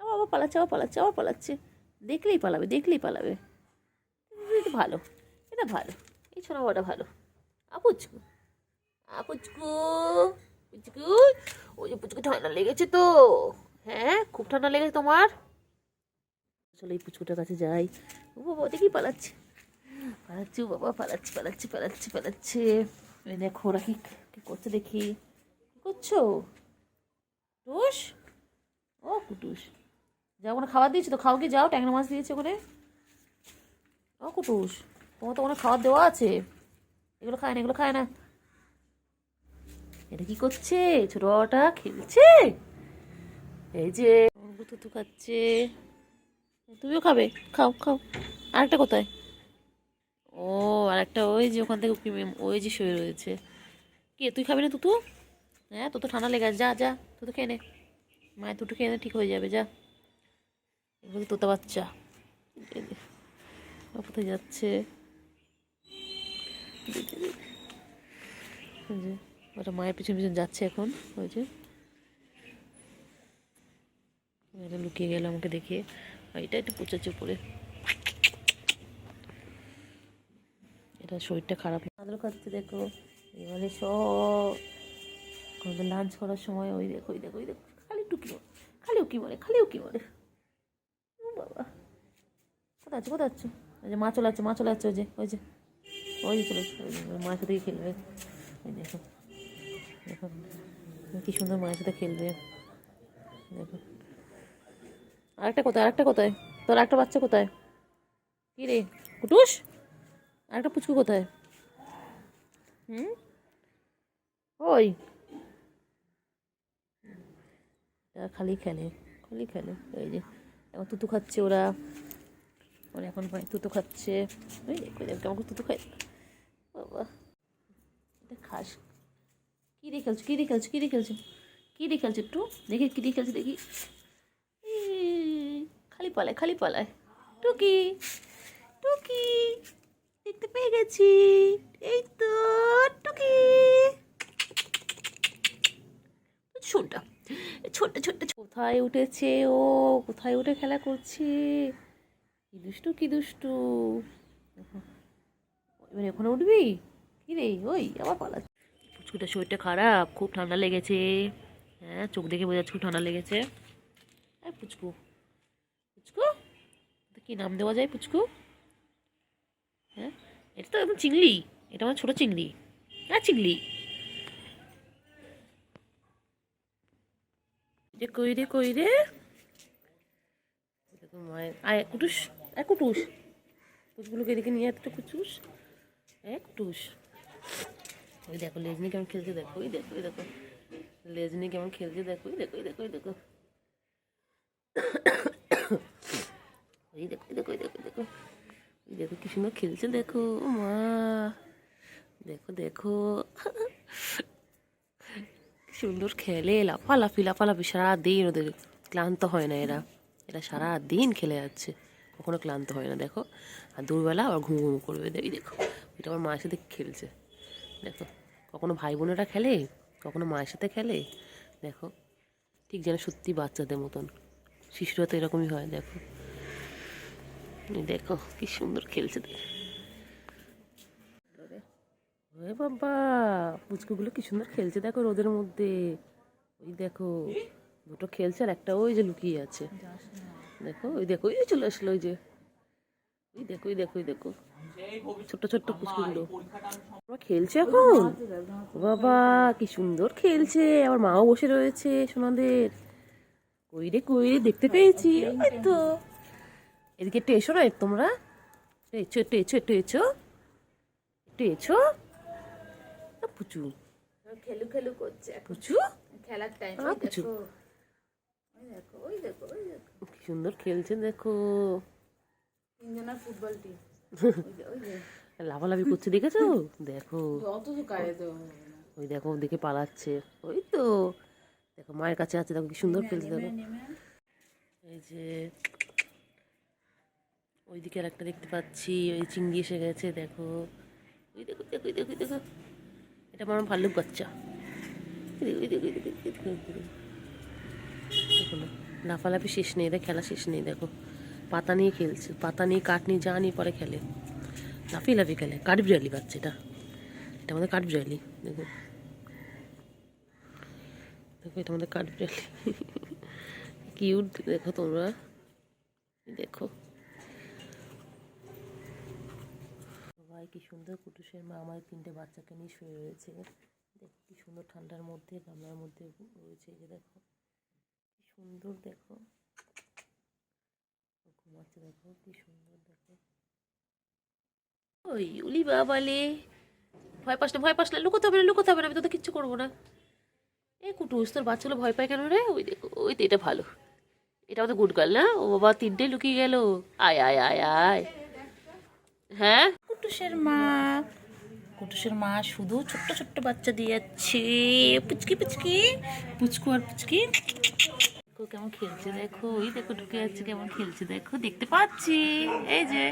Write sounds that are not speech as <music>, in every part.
আবার আবার পালাচ্ছে আবার পালাচ্ছে আবার পালাচ্ছে। দেখলেই পালাবে দেখলেই পালাবে। এটা ভালো এটা ভালো। এই ছোনা বড়টা ভালো। আপুচকু আপুচকু, পুচকু। ওই যে পুচকু ঠান্ডা লেগেছে তো। হ্যাঁ খুব ঠান্ডা লেগেছে তোমার? চলো এই পুচকুটার কাছে যাই। ও বাবা, দেখি পালাচ্ছে। পালাচ্ছে, ও বাবা, পালাচ্ছে পালাচ্ছে পালাচ্ছে পালাচ্ছে। দেখো ওরা কি করছে দেখি। কি করছ? টুস ও, কুটুস। যাও, ওখানে খাবার দিয়েছ তো, খাও কি যাও, ট্যাংরা মাছ দিয়েছে ওখানে। ও, কুটুস, তোমার তো ওখানে খাবার দেওয়া আছে। এগুলো খায় না, এগুলো খায় না। এটা কি করছে? ছোটটা খেলছে? এই যে তুতু খাচ্ছে। তুমিও খাবে, খাও খাও। আরেকটা কোথায়? ও আর একটা ওই যে ওখান থেকে ওই যে শুয়ে রয়েছে। কে, তুই খাবি না, তুতু? হ্যাঁ তোর তো ঠান্ডা লেগে যা যা তুই তো খেয়ে নে। মায়ের দুটো খেয়ে ঠিক হয়ে যাবে, যা। এগুলো তোতা বাচ্চা। কোথায় যাচ্ছে? ওটা মায়ের পিছন পিছন যাচ্ছে এখন, ওই যে। লুকিয়ে গেল আমাকে দেখে। আর এটা একটু পুচাচ্ছে উপরে। এটা শরীরটা খারাপ। আদর খাচ্ছে দেখো, এবারে সব। লাঞ্চ করার সময় ওই দেখো ওই দেখো ওই দেখো। খালি টুকি মারে খালি উকি বলে? খালি মারে ও বাবা। কোথায় আছে? কোথায় আছো? ওই যে মা চলে যাচ্ছে মা চলে যাচ্ছে ওই যে ওই যে ওই যে চলে যে, মায়ের সাথে খেলবে। ওই দেখো দেখো কি সুন্দর মায়ের সাথে খেলবে। দেখো। আরেকটা কোথায়? আরেকটা কোথায়? তোর একটা বাচ্চা কোথায়? কি রে? কুটুস? আরেকটা পুচকু কোথায়? হুম? ওই এরা খালি খেলে খালি খেলে। এই যে, এখন তুতু খাচ্ছে ওরা। ওরা এখন তুতু খাচ্ছে। ওই কেমন তুতু খায়। বাবা, এটা খাস। কী দিয়ে খেলছো, কী দিয়ে খেলছো, কী দিয়ে খেলছো? কী দিয়ে খেলছো একটু? দেখি, কী দিয়ে খেলছো দেখি। খালি পালায় খালি পালায়। টুকি টুকি, দেখতে পেয়ে গেছি। এই তো টুকি ছোটটা ছোট্ট ছোট্ট কোথায় উঠেছে ও? কোথায় উঠে খেলা করছে? কি দুষ্টু কি দুষ্টু? এবার এখানে উঠবি? কি রে? ওই আবার পালাচ্ছে পুচকুটার শরীরটা খারাপ, খুব ঠান্ডা লেগেছে। হ্যাঁ চোখ দেখে বোঝা খুব ঠান্ডা লেগেছে। এই পুচকু পুচকু কি নাম দেওয়া যায় পুচকু? হ্যাঁ এটা তো একদম চিংড়ি, এটা আমার ছোটো চিংড়ি। হ্যাঁ চিংড়ি। যে কইরে কইরে। এরকম হয়। আয় কুটুস, এক কুটুস। কুচগুলোকে এদিকে নিয়ে একটা কুচুস এক টুস ওই দেখো, লেজনি কেমন খেলছে, দেখো, ওই দেখো দেখো। লেজনি কেমন খেলছে, দেখো, ওই দেখো ওই দেখো ওই দেখো। ওই দেখো ওই দেখো ওই দেখো দেখো। দেখো, কি সুন্দর খেলছে, দেখো, মা। দেখো দেখো। সুন্দর খেলে, লাফালাফি লাফালাফি, সারাদিন ওদের ক্লান্ত হয় না এরা। এরা সারা দিন খেলে যাচ্ছে। কখনো ক্লান্ত হয় না, দেখো। আর দুপুরবেলা আবার ঘুম ঘুম করবে। এই দেখো, এটা আমার মায়ের সাথে খেলছে। দেখো, কখনো ভাই বোনেরা খেলে, কখনো মায়ের সাথে খেলে, দেখো। ঠিক যেন সত্যি বাচ্চাদের মতন। শিশুরা তো এরকমই হয়, দেখো। দেখো, কি সুন্দর খেলছে। দেখো ওরে বাবা পুচকুগুলো কি সুন্দর খেলছে দেখো রোদের মধ্যে। ওই দেখো দুটো খেলছে আর একটা ওই যে লুকিয়ে আছে। দেখো ওই দেখো ওই চলে আসলো ওই যে। ওই দেখো ওই দেখো ওই দেখো। ছোট্ট ছোট্ট পুচকুগুলো। ওরা খেলছে এখন। বাবা কি সুন্দর খেলছে। আবার মাও বসে রয়েছে সোনাদের। কই রে কই রে দেখতে পেয়েছি। তো। এদিকে একটু এসো না তোমরা। একটু একটু এসো একটু এসো একটু আ, পুচু। খেলু খেলু করছে পুচু? খেলার টাইম ওই দেখো। ওই দেখো ওই দেখো কি সুন্দর খেলছে দেখো। তিনজনের ফুটবল টিম লাভালাভি করছে দেখেছ? দেখো। ওই দেখো ওদিকে পালাচ্ছে। ওই তো। দেখো মায়ের কাছে আছে দেখো কি সুন্দর খেলছে দেখো। এই যে ওইদিকে আর একটা দেখতে পাচ্ছি ওই চিংড়ি এসে গেছে দেখো। ওই দেখো দেখো দেখো দেখো। এটা আমার ভাল্লুক বাচ্চা। লাফালাফি শেষ নেই দেখ খেলা শেষ নেই, দেখো। পাতা নিয়ে খেলছে, পাতা নিয়ে, কাঠ নিয়ে, যা নিয়ে পরে খেলে। লাফিয়ে লাফিয়ে খেলে, কাঠবিড়ালি বাচ্চা এটা এটা আমাদের কাঠবিড়ালি, দেখো। দেখো, এটা আমাদের কাঠবিড়ালি। <laughs> কিউট দেখো তোমরা। দেখো। ভাই, কি সুন্দর কুটুসের মা আমার তিনটে বাচ্চাকে নিয়ে শুয়ে রয়েছে। দেখো, কি সুন্দর ঠান্ডার মধ্যে, গামলার মধ্যে রয়েছে যে দেখো। কি সুন্দর দেখো। ঘুমাচ্ছে দেখো, কি সুন্দর দেখো। ওই উলি বাবালে, ভয় পাস না, ভয় পাস না, লুকোতে হবে না, লুকোতে হবে না, আমি তো কিচ্ছু করব না। এ কুটুস, তোর বাচ্চাগুলো ভয় পায় কেন রে? ওই দেখো, ওই তো এটা ভালো। এটা আমাদের গুড গার্ল না? ও বাবা তিনটে লুকিয়ে গেল। আয় আয় আয় আয়। হ্যাঁ? কুটুসের মা। কুটুসের মা শুধু ছোট্ট ছোট্ট বাচ্চা দিয়ে যাচ্ছে পুচকি পুচকি। পুচকু আর পুচকি। কেমন খেলছে, দেখো। ওই দেখো ঢুকে যাচ্ছে, কেমন খেলছে, দেখো। দেখতে পাচ্ছি। এই যে।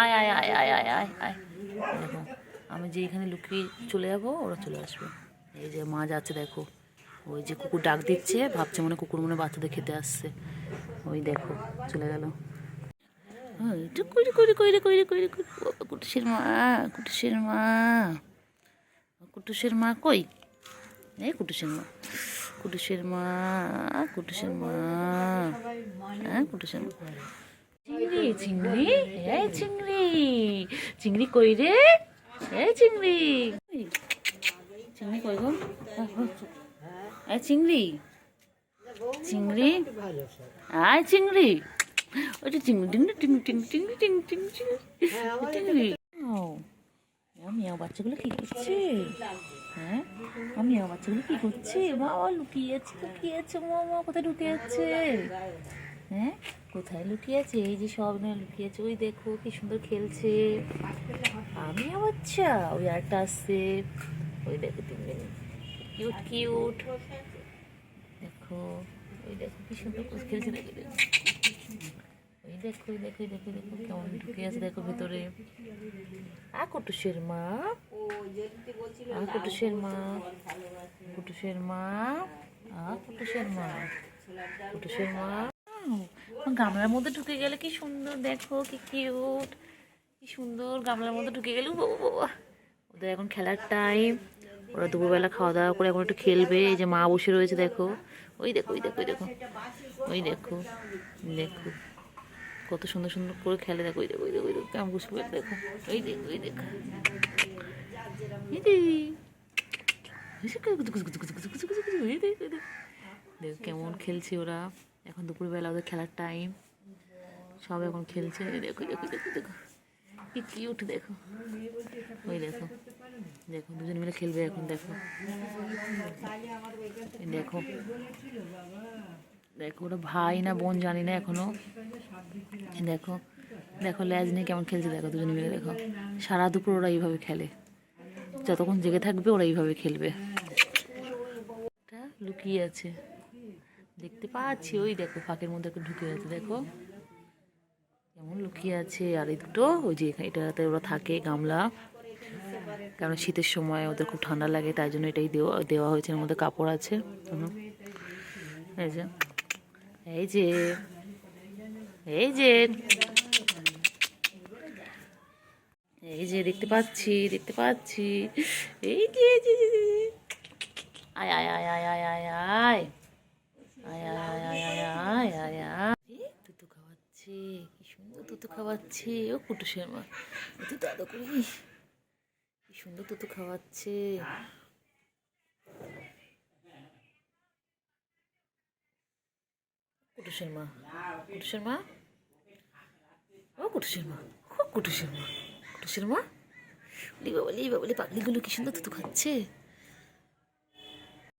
আয় আয় আয় আয় আয় আয় আয়। দেখো, আমি যে এখানে লুকিয়ে চলে যাব, ওরা চলে আসবে। এই যে মা যাচ্ছে, দেখো। ওই যে কুকুর ডাক দিচ্ছে, ভাবছে মনে কুকুর মনে বাচ্চাদের খেতে আসছে। ওই দেখো, চলে গেল। ওই টুক করে করে করে করে করে করে বাবা, কুটুসের মা কুটুসের মা। কুটুসের মা কই? এই কুটুসের মা। কুটুসের মা কুটুসের মা। হ্যাঁ কুটুসের মা। চিংড়ি চিংড়ি। এই চিংড়ি। চিংড়ি কই রে? এই চিংড়ি। চিংড়ি কই গো? এই চিংড়ি। চিংড়ি? আয় চিংড়ি। টিংড়ি টিং টিং টিং টিং টিং টিং মিয়াও বাচ্চাগুলো কি করছে? হ্যাঁ? আমি বাচ্চাগুলো কি করছে? বাবা লুকিয়ে আছে লুকিয়ে আছে মামা, কোথায় ঢুকে যাচ্ছে? হ্যাঁ? কোথায় লুকিয়ে আছে এই যে সব নিয়ে লুকিয়ে আছে ওই দেখো, কি সুন্দর খেলছে। আমি বাচ্চা, ওই আরটা আসছে। ওই দেখো তিনজন। কিউট কিউট দেখো, ওই দেখো, কি সুন্দর খেলছে দেখো। ওই দেখো ওই দেখো দেখো দেখো, কেমন ঢুকে আছে, দেখো ভেতরে। আ, কুটুসের মা। আ, কুটুসের মা কুটুসের মা, আ, কুটুসের মা কুটুসের মা। গামলার মধ্যে ঢুকে গেলে কি সুন্দর, দেখো, কি কিউট কি সুন্দর গামলার মধ্যে ঢুকে গেলে বাবা বাবা। ওদের এখন খেলার টাইম ওরা দুপুরবেলা খাওয়া দাওয়া করে এখন একটু খেলবে, এই যে মা বসে রয়েছে, দেখো। ওই দেখো ওই দেখো ওই দেখো ওই দেখো দেখো। কত সুন্দর সুন্দর করে খেলে দেখো ওই দেখো ওই দেখো ওই দেখো বসে পড়ে দেখো। ওই দেখো ওই দেখো। দেখ, কেমন খেলছে ওরা। এখন দুপুরবেলা ওদের খেলার টাইম সব এখন খেলছে। দেখো দেখো দেখো দেখো। কি কিউট দেখো। ওই দেখো। দেখো দুজন মিলে খেলবে এখন দেখো। দেখো। দেখো ওরা ভাই না বোন জানি না এখনও। দেখো দেখো, ল্যাজ নিয়ে কেমন খেলছে, দেখো, দুজন মিলে দেখো। সারা দুপুর ওরা এইভাবে খেলে। যতক্ষণ জেগে থাকবে, ওরা এইভাবে খেলবে। লুকিয়ে আছে। দেখতে পাচ্ছি, ওই দেখো, ফাঁকের মধ্যে একটু ঢুকে আছে, দেখো। কেমন লুকিয়ে আছে। আর এই দুটো, ওই যে এটাতে ওরা থাকে, গামলা। কারণ শীতের সময় ওদের খুব ঠান্ডা লাগে, তাই জন্য এটাই দেওয়া দেওয়া হয়েছে, এর মধ্যে কাপড় আছে। এই যে। এই যে এই যে এই যে দেখতে পাচ্ছি দেখতে পাচ্ছি এই যে। আয় আয় আয় আয় আয় আয় আয় আয় আয় আয় আয় আয় আয় আয় তুতু খাওয়াচ্ছে কি সুন্দর তুতু খাওয়াচ্ছে ও কুটুসের মা তুই দাদা করি কি সুন্দর তুতু খাওয়াচ্ছে কুটুসের মা। কুটুসের মা? ও কুটুসের মা ও কুটুসের মা। কুটুসের মা? লি বাবা লি বাবা পাগলিগুলো কি সুন্দর তুতু খাচ্ছে।